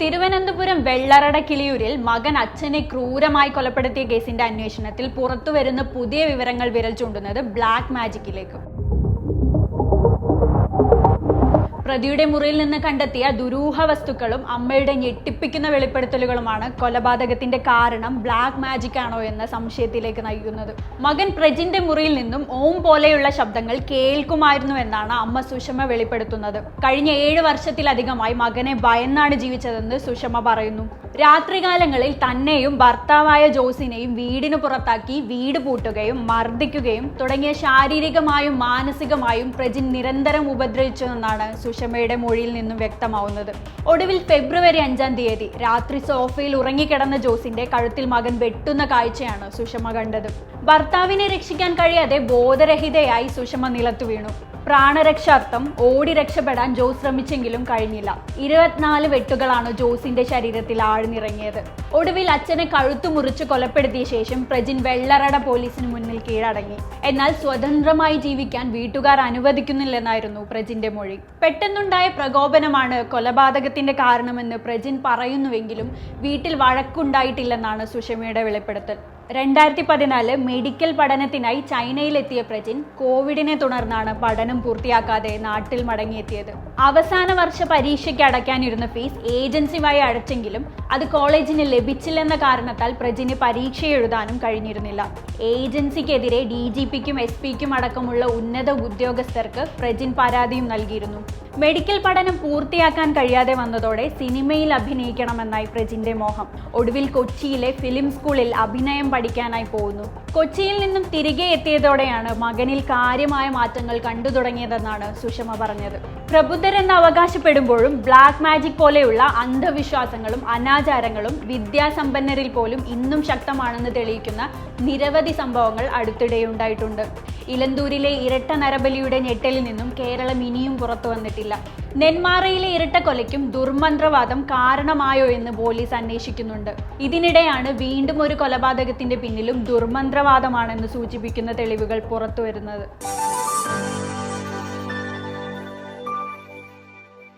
തിരുവനന്തപുരം വെള്ളറട കിളിയൂരിൽ മകൻ അച്ഛനെ ക്രൂരമായി കൊലപ്പെടുത്തിയ കേസിന്റെ അന്വേഷണത്തിൽ പുറത്തുവരുന്ന പുതിയ വിവരങ്ങൾ വിരൽ ചൂണ്ടുന്നത് ബ്ലാക്ക് മാജിക്കിലേക്ക്. പ്രതിയുടെ മുറിയിൽ നിന്ന് കണ്ടെത്തിയ ദുരൂഹ വസ്തുക്കളും അമ്മയുടെ ഞെട്ടിപ്പിക്കുന്ന വെളിപ്പെടുത്തലുകളുമാണ് കൊലപാതകത്തിന്റെ കാരണം ബ്ലാക്ക് മാജിക് ആണോ എന്ന സംശയത്തിലേക്ക് നയിക്കുന്നത്. മകൻ പ്രജിന്റെ മുറിയിൽ നിന്നും ഓം പോലെയുള്ള ശബ്ദങ്ങൾ കേൾക്കുമായിരുന്നു എന്നാണ് അമ്മ സുഷമ വെളിപ്പെടുത്തുന്നത്. കഴിഞ്ഞ ഏഴ് വർഷത്തിലധികമായി മകനെ ഭയന്നാണ് ജീവിച്ചതെന്ന് സുഷമ പറയുന്നു. രാത്രികാലങ്ങളിൽ തന്നെയും ഭർത്താവായ ജോസിനെയും വീടിനു പുറത്താക്കി വീട് പൂട്ടുകയും മർദ്ദിക്കുകയും തുടങ്ങിയ ശാരീരികമായും മാനസികമായും പ്രജിൻ നിരന്തരം ഉപദ്രവിച്ചുവെന്നാണ് സുഷമയുടെ മൊഴിയിൽ നിന്നും വ്യക്തമാവുന്നത്. ഒടുവിൽ ഫെബ്രുവരി അഞ്ചാം തീയതി രാത്രി സോഫയിൽ ഉറങ്ങിക്കിടന്ന ജോസിന്റെ കഴുത്തിൽ മകൻ വെട്ടുന്ന കാഴ്ചയാണ് സുഷമ കണ്ടത്. ഭർത്താവിനെ രക്ഷിക്കാൻ കഴിയാതെ ബോധരഹിതയായി സുഷമ നിലത്തു വീണു. പ്രാണരക്ഷാർത്ഥം ഓടി രക്ഷപ്പെടാൻ ജോസ് ശ്രമിച്ചെങ്കിലും കഴിഞ്ഞില്ല. ഇരുപത്തിനാല് വെട്ടുകളാണ് ജോസിന്റെ ശരീരത്തിൽ ആഴ്ന്നിറങ്ങിയത്. ഒടുവിൽ അച്ഛനെ കഴുത്തു മുറിച്ച് കൊലപ്പെടുത്തിയ ശേഷം പ്രജിൻ വെള്ളറട പോലീസിന് മുന്നിൽ കീഴടങ്ങി. എന്നാൽ സ്വതന്ത്രമായി ജീവിക്കാൻ വീട്ടുകാർ അനുവദിക്കുന്നില്ലെന്നായിരുന്നു പ്രജിന്റെ മൊഴി. പെട്ടെന്നുണ്ടായ പ്രകോപനമാണ് കൊലപാതകത്തിന്റെ കാരണമെന്ന് പ്രജിൻ പറയുന്നുവെങ്കിലും വീട്ടിൽ വഴക്കുണ്ടായിട്ടില്ലെന്നാണ് സുഷമയുടെ വെളിപ്പെടുത്തൽ. രണ്ടായിരത്തി പതിനാല് മെഡിക്കൽ പഠനത്തിനായി ചൈനയിലെത്തിയ പ്രജിൻ കോവിഡിനെ തുടർന്നാണ് പഠനം പൂർത്തിയാക്കാതെ നാട്ടിൽ മടങ്ങിയെത്തിയത്. അവസാന വർഷ പരീക്ഷയ്ക്ക് അടയ്ക്കാനിരുന്ന ഫീസ് ഏജൻസി വഴി അടച്ചെങ്കിലും അത് കോളേജിന് ലഭിച്ചില്ലെന്ന കാരണത്താൽ പ്രജിന് പരീക്ഷ എഴുതാനും കഴിഞ്ഞിരുന്നില്ല. ഏജൻസിക്കെതിരെ ഡി ജി പിക്കും എസ് പിക്കും അടക്കമുള്ള ഉന്നത ഉദ്യോഗസ്ഥർക്ക് പ്രജിൻ പരാതിയും നൽകിയിരുന്നു. മെഡിക്കൽ പഠനം പൂർത്തിയാക്കാൻ കഴിയാതെ വന്നതോടെ സിനിമയിൽ അഭിനയിക്കണമെന്നായി പ്രജിന്റെ മോഹം. ഒടുവിൽ കൊച്ചിയിലെ ഫിലിം സ്കൂളിൽ അഭിനയം പഠിക്കാനായി പോകുന്നു. കൊച്ചിയിൽ നിന്നും തിരികെ എത്തിയതോടെയാണ് മകനിൽ കാര്യമായ മാറ്റങ്ങൾ കണ്ടു തുടങ്ങിയതെന്നാണ് സുഷമ പറഞ്ഞത്. പ്രബുദ്ധരെന്ന് അവകാശപ്പെടുമ്പോഴും ബ്ലാക്ക് മാജിക് പോലെയുള്ള അന്ധവിശ്വാസങ്ങളും അനാചാരങ്ങളും വിദ്യാസമ്പന്നരിൽ പോലും ഇന്നും ശക്തമാണെന്ന് തെളിയിക്കുന്ന നിരവധി സംഭവങ്ങൾ അടുത്തിടെ ഉണ്ടായിട്ടുണ്ട്. ഇലന്തൂരിലെ ഇരട്ട നരബലിയുടെ ഞെട്ടലിൽ നിന്നും കേരളം ഇനിയും പുറത്തു വന്നിട്ടില്ല. നെന്മാറയിലെ ഇരട്ടക്കൊലയ്ക്കും ദുർമന്ത്രവാദം കാരണമായോ എന്ന് പോലീസ് അന്വേഷിക്കുന്നുണ്ട്. ഇതിനിടെയാണ് വീണ്ടും ഒരു കൊലപാതകത്തിന്റെ പിന്നിലും ദുർമന്ത്രവാദമാണെന്ന് സൂചിപ്പിക്കുന്ന തെളിവുകൾ പുറത്തുവരുന്നത്